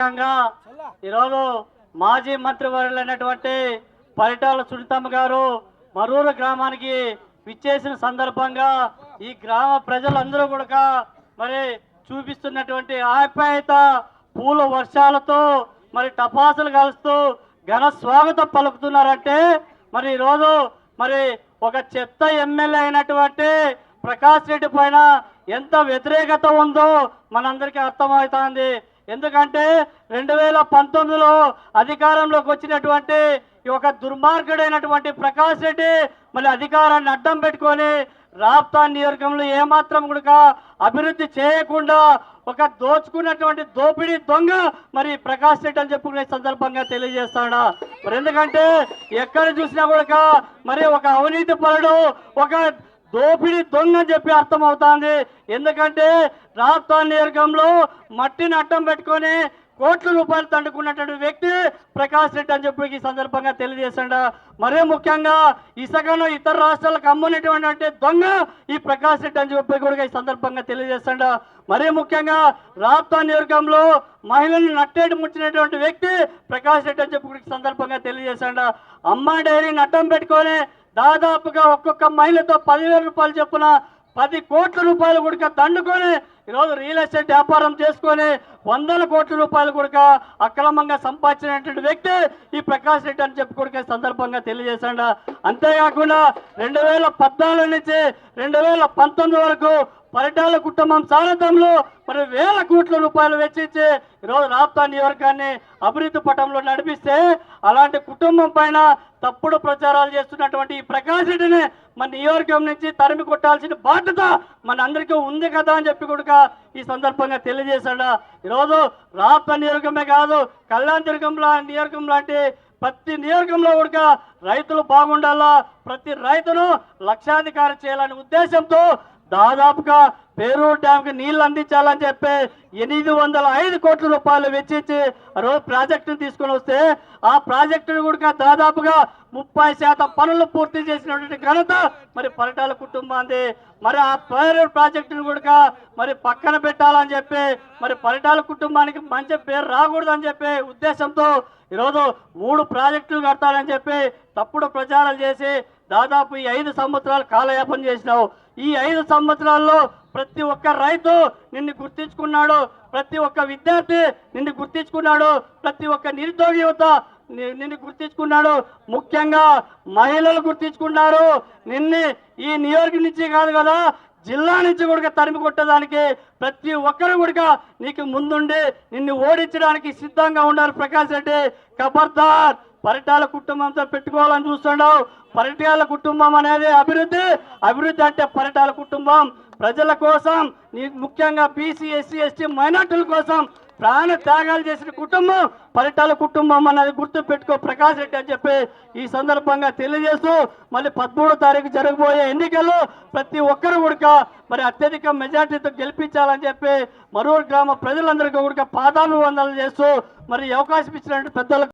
ఈరోజు మాజీ మంత్రివర్యులైనటువంటి పరిటాల సునీతమ్మ గారు మరూరు గ్రామానికి విచ్చేసిన సందర్భంగా ఈ గ్రామ ప్రజలందరూ కూడా మరి చూపిస్తున్నటువంటి ఆప్యాయత పూల వర్షాలతో మరి టపాసులు కలుస్తూ ఘన స్వాగతం పలుకుతున్నారంటే మరి ఈరోజు మరి ఒక చెత్త ఎమ్మెల్యే అయినటువంటి ప్రకాష్ రెడ్డి పైన ఎంత వ్యతిరేకత ఉందో మనందరికీ అర్థమవుతోంది. ఎందుకంటే రెండు వేల పంతొమ్మిదిలో అధికారంలోకి వచ్చినటువంటి ఒక దుర్మార్గుడైనటువంటి ప్రకాష్ రెడ్డి మళ్ళీ అధికారాన్ని అడ్డం పెట్టుకొని రాప్తా నియోజకంలో ఏమాత్రం కూడా అభివృద్ధి చేయకుండా ఒక దోచుకున్నటువంటి దోపిడీ దొంగ మరి ప్రకాష్ రెడ్డి అని చెప్పుకునే సందర్భంగా తెలియజేస్తాడా? మరి ఎందుకంటే ఎక్కడ చూసినా కూడా మరి ఒక అవినీతి పరుడు ఒక దోపిడీ దొంగ అని చెప్పి అర్థమవుతోంది. ఎందుకంటే రాజస్థాన్ నియోజకంలో మట్టిని అడ్డం పెట్టుకొని కోట్ల రూపాయలు తండుకున్నటువంటి వ్యక్తి ప్రకాష్ రెడ్డి అని చెప్పి ఈ సందర్భంగా తెలియజేశాడు. మరే ముఖ్యంగా ఇసుకను ఇతర రాష్ట్రాలకు అమ్మునేటువంటి దొంగ ఈ ప్రకాష్ రెడ్డి అని చెప్పి కూడా ఈ సందర్భంగా తెలియజేశాడు. మరీ ముఖ్యంగా రాజస్థాన్ నియోజకంలో మహిళలను నట్టేటి ముచ్చినటువంటి వ్యక్తి ప్రకాష్ రెడ్డి అని చెప్పి సందర్భంగా తెలియజేశాడు. అమ్మ డైరీని అడ్డం పెట్టుకొని దాదాపుగా ఒక్కొక్క మహిళతో పదివేల రూపాయలు చొప్పున పది కోట్ల రూపాయలు కూడా దండుకొని ఈరోజు రియల్ ఎస్టేట్ వ్యాపారం చేసుకొని వందల కోట్ల రూపాయలు కూడా అక్రమంగా సంపాదించినటువంటి వ్యక్తి ఈ ప్రకాష్ రెడ్డి అని చెప్పి కూడా సందర్భంగా తెలియజేశాడు. అంతేకాకుండా రెండు వేల పద్నాలుగు నుంచి రెండు వేల పంతొమ్మిది వరకు పరిటాల కుటుంబం సారథంలో మరి వేల కోట్ల రూపాయలు వెచ్చించి ఈరోజు రాప్తా నియోజకాన్ని అభివృద్ధి పటంలో నడిపిస్తే అలాంటి కుటుంబం పైన తప్పుడు ప్రచారాలు చేస్తున్నటువంటి ఈ ప్రకాష్ రెడ్డిని మన నియోజకం నుంచి తరిమి కొట్టాల్సిన బాధ్యత మన అందరికీ ఉంది కదా అని చెప్పి కూడా ఈ సందర్భంగా తెలియజేశాడు? ఈరోజు రాప్తా నియోజకమే కాదు కళ్యాణ్ దుర్గంలా నియోజకం లాంటి ప్రతి నియోజకంలో కూడా రైతులు బాగుండాలా? ప్రతి రైతును లక్షాధికారి చేయాలనే ఉద్దేశంతో దాదాపుగా పేరూరు డ్యాంకి నీళ్ళు అందించాలని చెప్పి ఎనిమిది వందల ఐదు కోట్ల రూపాయలు వెచ్చించి ఆ రోజు ప్రాజెక్టును తీసుకొని వస్తే ఆ ప్రాజెక్టును కూడా దాదాపుగా ముప్పై శాతం పనులు పూర్తి చేసినటువంటి ఘనత మరి పరిటాల కుటుంబాన్ని మరి ఆ పేరూరు ప్రాజెక్టును కూడా మరి పక్కన పెట్టాలని చెప్పి మరి పరిటాల కుటుంబానికి మంచి పేరు రాకూడదని చెప్పి ఉద్దేశంతో ఈరోజు మూడు ప్రాజెక్టులు కడతారని చెప్పి తప్పుడు ప్రచారాలు చేసి దాదాపు ఈ ఐదు సంవత్సరాలు కాలయాపన చేసినావు. ఈ ఐదు సంవత్సరాల్లో ప్రతి ఒక్క రైతు నిన్ను గుర్తించుకున్నాడు. ప్రతి ఒక్క విద్యార్థి నిన్ను గుర్తించుకున్నాడు. ప్రతి ఒక్క నిరుద్యోగ యువత నిన్ను గుర్తించుకున్నాడు. ముఖ్యంగా మహిళలు గుర్తించుకున్నారు. నిన్ను ఈ నియోజక నుంచి కాదు కదా జిల్లా నుంచి కూడా తరిమి కొట్టడానికి ప్రతి ఒక్కరు కూడా నీకు ముందుండి నిన్ను ఓడించడానికి సిద్ధంగా ఉన్నారు ప్రకాష్ రెడ్డి. ఖబర్దార్ పరిటాల కుటుంబంతో పెట్టుకోవాలని చూస్తున్నావు పరిటాల కుటుంబం అనేది అభివృద్ధి. అభివృద్ధి అంటే పరిటాల కుటుంబం. ప్రజల కోసం నీ ముఖ్యంగా బీసీ ఎస్సీ ఎస్టీ మైనార్టీల కోసం ప్రాణ త్యాగాలు చేసిన కుటుంబం. పరిటాల కుటుంబం అన్నది గుర్తు పెట్టుకో ప్రకాష్ రెడ్డి అని చెప్పి ఈ సందర్భంగా తెలియజేస్తూ మళ్ళీ పదమూడో తారీఖు జరగబోయే ఎన్నికల్లో ప్రతి ఒక్కరు కూడా మరి అత్యధిక మెజార్టీతో గెలిపించాలని చెప్పి మరూరు గ్రామ ప్రజలందరికీ కూడా పాదాలు వందలు చేస్తూ మరి అవకాశం ఇచ్చినటువంటి పెద్దలకు